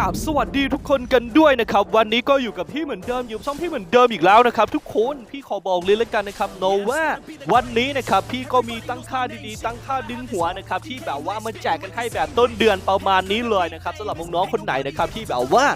ราบสวัสดีทุกคนกันด้วยนะครับ วันนี้ก็อยู่กับพี่เหมือนเดิมอยู่ช่องพี่เหมือนเดิมอีกแล้วนะครับ ทุกคนพี่ขอบอกเลยแล้วกันนะครับโนว่าวันนี้นะครับพี่ก็มีตั้งค่าดีๆ ตั้งค่าดึงหัวนะครับที่แบบว่ามาแจกกันให้แบบต้นเดือนประมาณนี้เลยนะครับสำหรับน้องๆคนไหนนะครับที่แบบว่า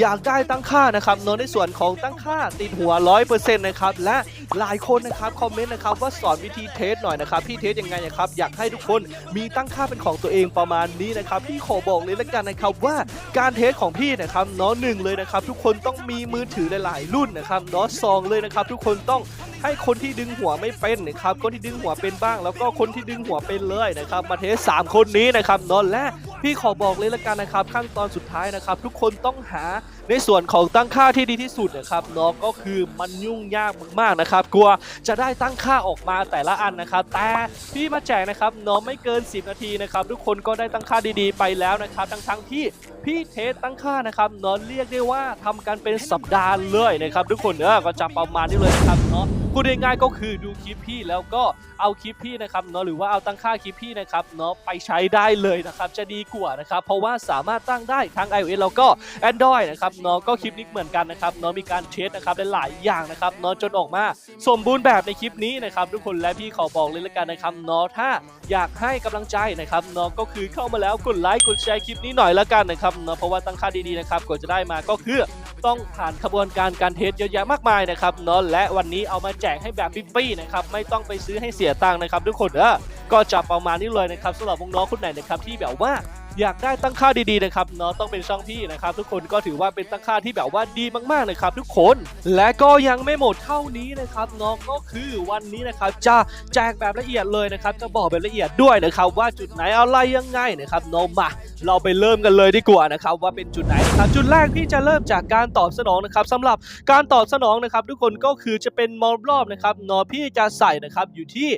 อยากได้ตั้งค่านะครับเนอะในส่วนของตั้งค่าติดหัวร้อยเปอร์เซ็นต์นะครับและหลายคนนะครับคอมเมนต์นะครับว่าสอนวิธีเทสหน่อยนะครับพี่เทสยังไงนะครับอยากให้ทุกคนมีตั้งค่าเป็นของตัวเองประมาณนี้นะครับพี่ขอบอกเลยแล้วกันนะครับว่าการเทสของพี่นะครับเนาะหนึ่งเลยนะครับทุกคนต้องมีมือถือหลายๆรุ่นนะครับเนาะสองเลยนะครับทุกคนต้องให้คนที่ดึงหัวไม่เป็นนะครับคนที่ดึงหัวเป็นบ้าง แล้วก็คนที่ดึงหัวเป็นเลยนะครับมาเทสสามคนนี้นะครับเนาะและพี่ขอบอกเลยละกันนะครับขั้นตอนสุดท้ายนะครับทุกคนต้องหาในส่วนของตั้งค่าที่ดีที่สุดนะครับเนาะก็คือมันยุ่งยากมากๆนะครับ กลัวจะได้ตั้งค่าออกมาแต่ละอันนะครับ แต่พี่มาแจกนะครับเนาะไม่เกิน 10 นาทีนะครับ ทุกคนก็ได้ตั้งค่าดีๆไปแล้วนะครับทั้งๆที่พี่เทสตั้งค่านะครับเนาะเรียกได้ว่าทำกันเป็นสัปดาห์เลยนะครับทุกคนเออก็จะประมาณนี้เลยนะครับเนาะพูดง่ายๆก็คือดูคลิปพี่แล้วก็เอาคลิปพี่นะครับเนาะหรือว่าเอาตั้งค่าคลิปพี่นะครับเนาะไปใช้ได้เลยนะครับจะดีกว่านะครับเพราะว่าสามารถตั้งได้ทั้ง iOS แล้วก็ Android นะครับเนาะก็คลิปนี้เหมือนกันนะครับเนาะมีการเทสนะครับหลายๆอย่างนะครับเนาะจนออกมาสมบูรณ์แบบในคลิปนี้นะครับทุกคนและพี่ขอบอกเลยละกันนะครับเนาะถ้าอยากให้กำลังใจนะครับเนาะก็คือเข้ามาแล้วกดไลค์กดแชร์คลิปนี้หน่อยละกันนะครับเนาะเพราะว่าตั้งค่าดีๆนะครับกว่าจะได้มาก็คือต้องผ่านขบวนการการเทสเยอะแยะมากมายนะครับเนาะและวันนี้เอามาแจกให้แบบฟรีๆนะครับไม่ต้องไปซื้อให้เสียตังค์นะครับทุกคนเออก็จะประมาณนี้เลยนะครับสำหรับน้องๆคนไหนนะครับที่แบบว่า อยากได้ตั้งค่าดีๆนะครับเนาะต้องเป็นช่องพี่นะครับ ทุกคนก็ถือว่าเป็นตั้งค่าที่แบบว่าดีมากๆนะครับ ทุกคนและก็ยังไม่หมดเท่านี้นะครับเนาะก็คือวันนี้นะครับจะแจกแบบละเอียดเลยนะครับจะบอกแบบละเอียดด้วยนะครับ ว่าจุดไหนอะไรยังไงนะครับเนาะมาเราไปเริ่มกันเลยดีกว่านะครับว่าเป็นจุดไหนนะครับจุดแรกพี่จะเริ่มจากการตอบสนองนะครับสำหรับการตอบสนองนะครับ ทุกคนก็คือจะเป็นมอลรอบนะครับเนาะพี่จะใส่นะครับอยู่ที่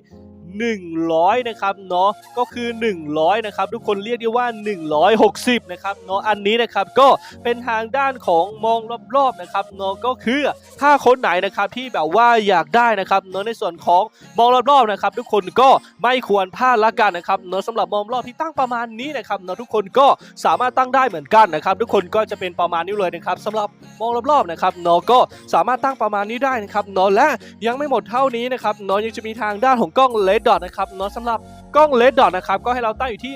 100 นะครับเนาะก็คือ 100 นะครับ ทุกคนเรียกได้ว่า 160 นะครับเนาะอันนี้นะครับก็เป็นทางด้านของมองรอบๆนะครับเนาะก็คือถ้าคนไหนนะครับที่แบบว่าอยากได้นะครับเนาะในส่วนของมองรอบๆนะครับ ทุกคนก็ไม่ควรพลาดละกันนะครับเนาะสำหรับมองรอบที่ตั้งประมาณนี้นะครับเนาะทุกคนก็สามารถตั้งได้เหมือนกันนะครับ ทุกคนก็จะเป็นประมาณนี้เลยนะครับสำหรับมองรอบๆนะครับเนาะก็สามารถตั้งประมาณนี้ได้นะครับเนาะและยังไม่หมดเท่านี้นะครับเนาะยังจะมีทางด้านของกล้องเลดดอทนะครับเนาะสำหรับกล้องเลดดอทนะครับก็ให้เราตั้งอยู่ที่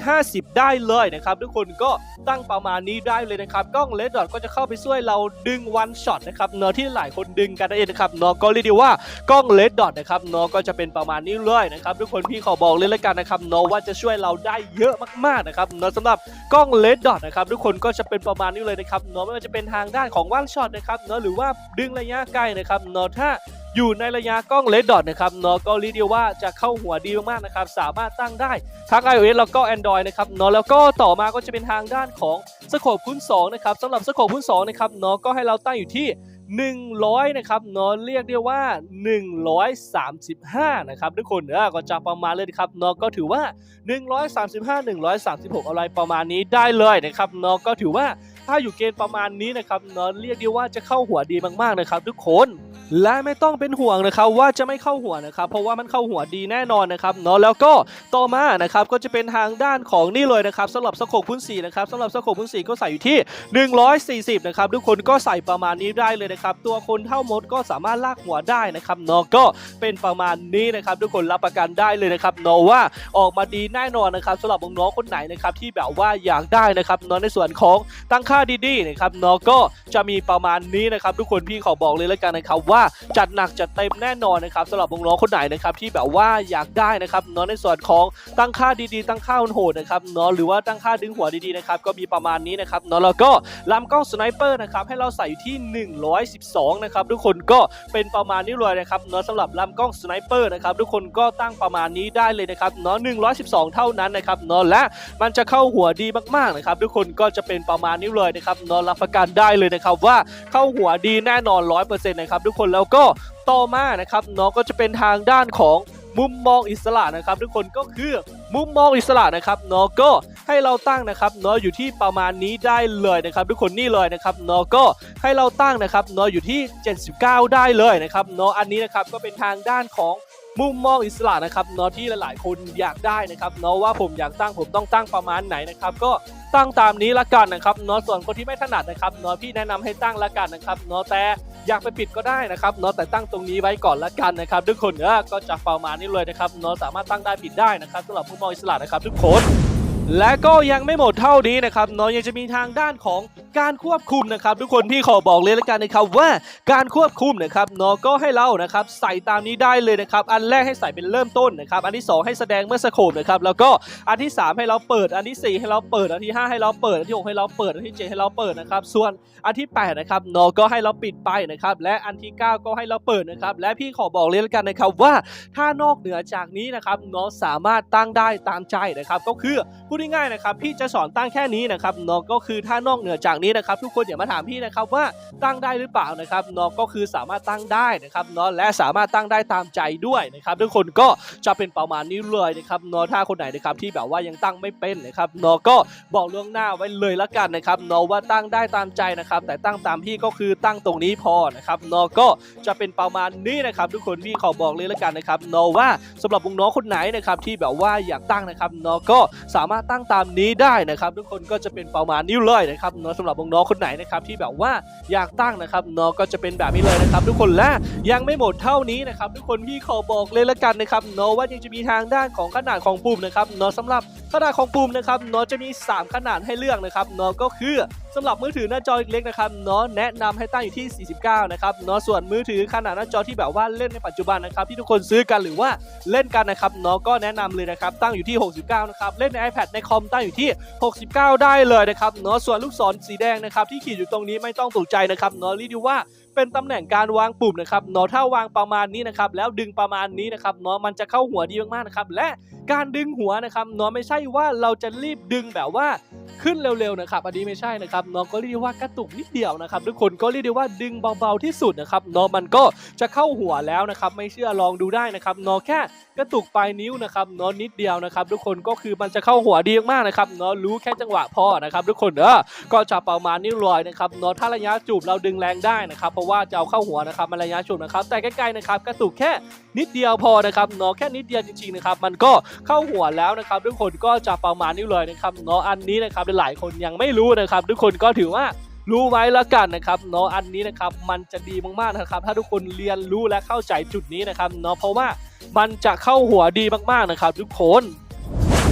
150 ได้เลยนะครับทุกคนก็ตั้งประมาณนี้ได้เลยนะครับกล้องเลดดอทก็จะเข้าไปช่วยเราดึงวันช็อตนะครับเนาะที่หลายคนดึงกันนั่นเองนะครับเนาะก็เรียกได้ว่ากล้องเลดดอทนะครับเนาะก็จะเป็นประมาณนี้เลยนะครับทุกคนพี่ขอบอกเลยแล้วกันนะครับเนาะว่าจะช่วยเราได้เยอะมากๆนะครับเนาะสำหรับกล้องเลดดอทนะครับทุกคนก็จะเป็นประมาณนี้เลยนะครับเนาะไม่ว่าจะเป็นทางด้านของวันช็อตนะครับเนาะหรือว่าดึงระยะไกลนะครับเนาะถ้า อยู่ในระยะกล้องเลดดอทนะครับเนาะก็เรียกได้ว่าจะเข้าหัวดีมากๆนะครับสามารถตั้งได้ทั้ง iOS แล้วก็ Android นะครับเนาะแล้วก็ต่อมาก็จะเป็นทางด้านของสโคปคูณ2นะครับสำหรับสโคปคูณ2นะครับเนาะก็ให้เราตั้งอยู่ที่100 นะครับเนาะเรียกได้ว่า 135 นะครับทุกคนเออก็จะประมาณเลยครับเนาะก็ถือว่า 135 136 อะไรประมาณนี้ได้เลยนะครับเนาะก็ถือว่าถ้าอยู่เกณฑ์ประมาณนี้นะครับเนาะเรียกได้ว่าจะเข้าหัวดีมากๆนะครับ ทุกคน และไม่ต้องเป็นห่วงนะครับว่าจะไม่เข้าหัวนะครับ เพราะว่ามันเข้าหัวดีแน่นอนนะครับเนาะแล้วก็ต่อมานะครับก็จะเป็นทางด้านของนี่เลยนะครับสำหรับสโคปพื้นสีนะครับสำหรับสโคปพื้นสีก็ใส่อยู่ที่ 140นะครับทุกคนก็ใส่ประมาณนี้ได้เลยนะครับตัวคนเท่ามดก็สามารถลากหัวได้นะครับเนาะก็เป็นประมาณนี้นะครับ ทุกคนรับประกันได้เลยนะครับเนาะว่าออกมาดีแน่นอนนะครับสำหรับน้องๆคนไหนนะครับที่แบบว่าอยากได้นะครับเนาะในส่วนของตั้งค่าค่าดีๆนะครับเนาะก็จะมีประมาณนี้นะครับทุกคนพี่ขอบอกเลยแล้วกันนะครับว่าจัดหนักจัดเต็มแน่นอนนะครับสำหรับน้องๆคนไหนนะครับที่แบบว่าอยากได้นะครับเนาะในส่วนของตั้งค่าดีๆ ตั้งค่าโหดนะครับเนาะหรือว่าตั้งค่าดึงหัวดีๆนะครับก็มีประมาณนี้นะครับเนาะแล้วก็ลำกล้องสไนเปอร์นะครับให้เราใส่อยู่ที่ 112นะครับทุกคนก็เป็นประมาณนี้เลยนะครับเนาะสำหรับลำกล้องสไนเปอร์นะครับทุกคนก็ตั้งประมาณนี้ได้เลยนะครับเนาะ112 เท่านั้นนะครับเนาะและมันจะเข้าหัวดีมากๆนะครับทุกคนก็จะเป็นประมาณนี้เลยยนะครับนาะรับประกันได้เลยนะครับว่าเข้าหัวดีแน่นอน 100%นะครับทุกคนแล้วก็ต่อมานะครับเนาะก็จะเป็นทางด้านของมุมมองอิสระนะครับ ทุกคนก็คือมุมมองอิสระนะครับเนาะก็ให้เราตั้งนะครับเนาะอยู่ที่ประมาณนี้ได้เลยนะครับ ทุกคนนี่เลยนะครับเนาะก็ให้เราตั้งนะครับเนาะอยู่ที่ 79 ได้เลยนะครับเนาะอันนี้นะครับก็เป็นทางด้านของ มุมมองอิสระนะครับเนาะที่หลายๆ คนอยากได้นะครับเนาะว่าผมอยากตั้งผมต้องตั้งประมาณไหนนะครับก็ตั้งตามนี้ละกันนะครับเนาะส่วนคนที่ไม่ถนัดนะครับเนาะพี่แนะนำให้ตั้งละกันนะครับเนาะแต่อยากไปปิดก็ได้นะครับเนาะแต่ตั้งตรงนี้ไว้ก่อนละกันนะครับ ทุกคนเออก็จะประมาณนี้เลยนะครับเนาะสามารถตั้งได้ปิดได้นะครับสำหรับมุมมองอิสระนะครับทุกคน และก็ยังไม่หมดเท่านี้นะครับเนาะยังจะมีทางด้านของการควบคุมนะครับ ทุกคนพี่ขอบอกเลยละกันนะครับว่าการควบคุมนะครับเนาะก็ให้เรานะครับใส่ตามนี้ได้เลยนะครับ อันแรกให้ใส่เป็นเริ่มต้นนะครับ อันที่สองให้แสดงเมื่อสโคปนะครับแล้วก็อันที่สามให้เราเปิด อันที่สี่ให้เราเปิด อันที่ห้าให้เราเปิด อันที่หกให้เราเปิด อันที่เจ็ดให้เราเปิดนะครับ ส่วนอันที่แปดนะครับเนาะก็ให้เราปิดไปนะครับ และอันที่เก้าก็ให้เราเปิดนะครับ และพี่ขอบอกเลยละกันนะครับว่าถ้านอกเหนือจากนี้นะครับเนาะสามารถตั้งได้ตามใจนะครับ ก็คือพูดง่ายๆนะครับพี่จะสอนตั้งแค่นี้นะครับนาะก็คือถ้านอกเหนือจากนี้นะครับ ทุกคนอย่ามาถามพี่นะครับว่าตั้งได้หรือเปล่านะครับนาะก็คือสามารถตั้งได้นะครับนาะและสามารถตั้งได้ตามใจด้วยนะครับทุกคนก็จะเป็นประมาณนี้เลยนะครับนาะถ้าคนไหนนะครับที่แบบว่ายังตั้งไม่เป็นนะครับนาะก็บอกล่วงหน้าไว้เลยละกันนะครับนาะว่าตั้งได้ตามใจนะครับ แต่ตั้งตามพี่ก็คือตั้งตรงนี้พอนะครับนาก็จะเป็นประมาณนี้นะครับ ทุกคนพี่ขอบอกเลยละกันนะครับนาะว่าสำหรับวงน้องคนไหนนะครับที่แบบว่าอยากตั้งนะครับนาะก็สามารถตั้งตามนี้ได้นะครับ ทุกคนก็จะเป็นประมาณนี้เลยนะครับเนาะสำหรับน้องๆคนไหนนะครับที่แบบว่าอยากตั้งนะครับเนาะก็จะเป็นแบบนี้เลยนะครับ ทุกคนและยังไม่หมดเท่านี้นะครับ ทุกคนพี่ขอบอกเลยละกันนะครับเนาะว่ายังจะมีทางด้านของขนาดของปุ่มนะครับเนาะสำหรับขนาดของปุ่มนะครับเนาะจะมี 3 ขนาดให้เลือกนะครับเนาะก็คือ สำหรับมือถือหน้าจอเล็กๆนะครับเนาะแนะนำให้ตั้งอยู่ที่ 49 นะครับเนาะส่วนมือถือขนาดหน้าจอที่แบบว่าเล่นในปัจจุบันนะครับที่ทุกคนซื้อกันหรือว่าเล่นกันนะครับเนาะก็แนะนำเลยนะครับตั้งอยู่ที่ 69 นะครับเล่นใน iPad ในคอมตั้งอยู่ที่ 69 ได้เลยนะครับเนาะส่วนลูกศรสีแดงนะครับที่ขีดอยู่ตรงนี้ไม่ต้องตกใจนะครับเนาะรีดูว่า เป็นตำแหน่งการวางปุ่มนะครับเนาะถ้าวางประมาณนี้นะครับแล้วดึงประมาณนี้นะครับเนาะมันจะเข้าหัวดีมากๆนะครับและการดึงหัวนะครับเนาะไม่ใช่ว่าเราจะรีบดึงแบบว่าขึ้นเร็วๆนะครับอันนี้ไม่ใช่นะครับเนาะก็เรียกว่ากระตุกนิดเดียวนะครับทุกคนก็เรียกได้ว่าดึงเบาๆที่สุดนะครับเนาะมันก็จะเข้าหัวแล้วนะครับไม่เชื่อลองดูได้นะครับเนาะแค่กระตุกปลายนิ้วนะครับเนาะนิดเดียวนะครับ ทุกคนก็คือมันจะเข้าหัวดีมากๆนะครับเนาะรู้แค่จังหวะพอนะครับ ทุกคนเออก็จะประมาณนี้เลยนะครับเนาะถ้าระยะจูบเราดึงแรงได้นะครับราะว่าจะเอาเข้าหัวนะครับมันระยะจูบนะครับแต่ใกล้ๆนะครับกระตุกแค่นิดเดียวพอนะครับเนาะแค่นิดเดียวจริงๆนะครับมันก็เข้าหัวแล้วนะครับทุกคนก็จะประมาณนี้เลยนะครับเนาะอันนี้นะครับหลายคนยังไม่รู้นะครับทุกคนก็ถือว่ารู้ไว้แล้วกันนะครับเนาะอันนี้นะครับมันจะดีมากๆนะครับ ถ้าทุกคนเรียนรู้และเข้าใจจุดนี้นะครับเนาะเพราะว่ามันจะเข้าหัวดีมากๆนะครับ ทุกคน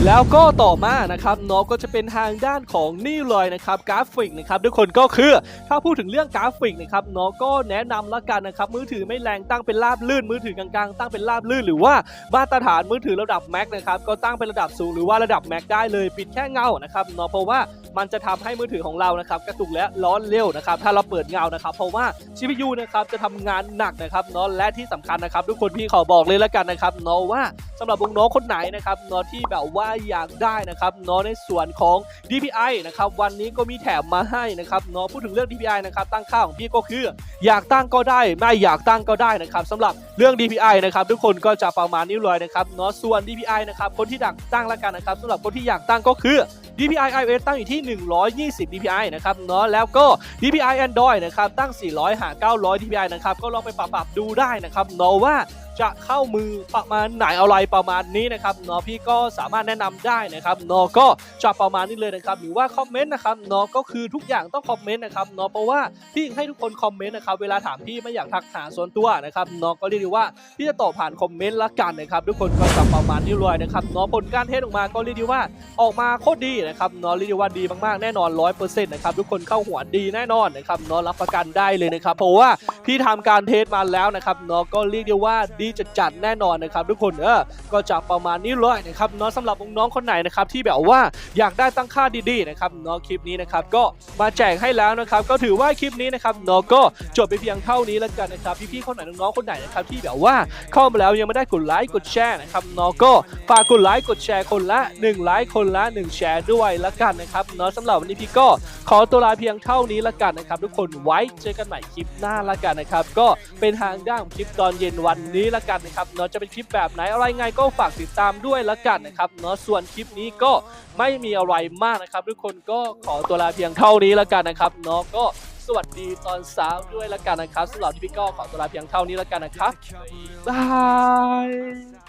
แล้วก็ต่อมานะครับเนาะก็จะเป็นทางด้านของนี่เลยนะครับกราฟิกนะครับทุกคนก็คือถ้าพูดถึงเรื่องกราฟิกนะครับเนาะก็แนะนำละกันนะครับมือถือไม่แรงตั้งเป็นราบลื่น มือถือกลางๆตั้งเป็นราบลื่น หรือว่ามาตรฐานมือถือระดับแม็กนะครับก็ตั้งเป็นระดับสูงหรือว่าระดับแม็กได้เลยปิดแค่เงานะครับเนาะเพราะว่ามันจะทำให้มือถือของเรานะครับกระตุกและร้อนเร็วนะครับถ้าเราเปิดเงานะครับ เพราะว่า CPU นะครับจะทำงานหนักนะครับเนาะและที่สำคัญนะครับ ทุกคนพี่ขอบอกเลยละกันนะครับเนาะว่าสำหรับน้องคนไหนนะครับเนาะที่แบบว่าอยากได้นะครับเนาะในส่วนของ DPI นะครับวันนี้ก็มีแถมมาให้นะครับเนาะพูดถึงเรื่อง DPI นะครับตั้งค่าของพี่ก็คือ อยากตั้งก็ได้ไม่อยากตั้งก็ได้นะครับสำหรับเรื่อง DPI นะครับทุกคนก็จะประมาณนี้เลยนะครับเนาะส่วน DPI นะครับคนที่ดักตั้งละกันนะครับสำหรับคนที่อยากตั้งก็คือ DPI iOS ตั้งอยู่ที่ 120 DPI นะครับเนาะแล้วก็ DPI Android นะครับตั้ง 400หา900 DPI นะครับก็ลองไปปรับปรับดูได้นะครับเนาะว่า จะเข้ามือประมาณไหนอะไรประมาณนี้นะครับเนาะพี่ก็สามารถแนะนำได้นะครับเนาะก็จะประมาณนี้เลยนะครับหรือว่าคอมเมนต์นะครับเนาะก็คือทุกอย่างต้องคอมเมนต์นะครับเนาะเพราะว่าพี่ให้ทุกคนคอมเมนต์นะครับเวลาถามพี่ไม่อยากทักหาส่วนตัวนะครับเนาะก็เรียกได้ว่าพี่จะตอบผ่านคอมเมนต์ละกันนะครับทุกคนก็จะประมาณนี้เลยนะครับเนาะผลการเทสออกมาก็เรียกได้ว่าออกมาโคตรดีนะครับเนาะเรียกได้ว่าดีมากๆแน่นอน100%นะครับทุกคนเข้าหัวดีแน่นอนนะครับเนาะรับประกันได้เลยนะครับเพราะว่าพี่ทำการเทสมาแล้วนะครับเนาะก็เรียกได้ว่าดีจัดๆแน่นอนนะครับทุกคนเออก็จะประมาณนี้เลยนะครับเนาะสำหรับน้องๆคนไหนนะครับที่แบบว่าอยากได้ตั้งค่าดีๆนะครับเนาะคลิปนี้นะครับก็มาแจกให้แล้วนะครับก็ถือว่าคลิปนี้นะครับเนาะก็จบไปเพียงเท่านี้แล้วกันนะครับพี่ๆคนไหนน้องๆคนไหนนะครับที่แบบว่าเข้ามาแล้วยังไม่ได้กดไลค์กดแชร์นะครับเนาะก็ฝากกดไลค์กดแชร์คนละ1ไลค์คนละ 1 แชร์ด้วยละกันนะครับเนาะสำหรับวันนี้พี่ก็ขอตัวลาเพียงเท่านี้ละกันนะครับทุกคนไว้เจอกันใหม่คลิปหน้าละกันนะครับก็เป็นทางด้านของคลิปตอนเย็นวันนี้ละกันนะครับเนาะจะเป็นคลิปแบบไหนอะไรไงก็ฝากติดตามด้วยละกันนะครับเนาะส่วนคลิปนี้ก็ไม่มีอะไรมากนะครับ ทุกคนก็ขอตัวลาเพียงเท่านี้ละกันนะครับเนาะก็สวัสดีตอนเช้าด้วยละกันนะครับสำหรับที่พี่ก็ขอตัวลาเพียงเท่านี้ละกันนะครับบาย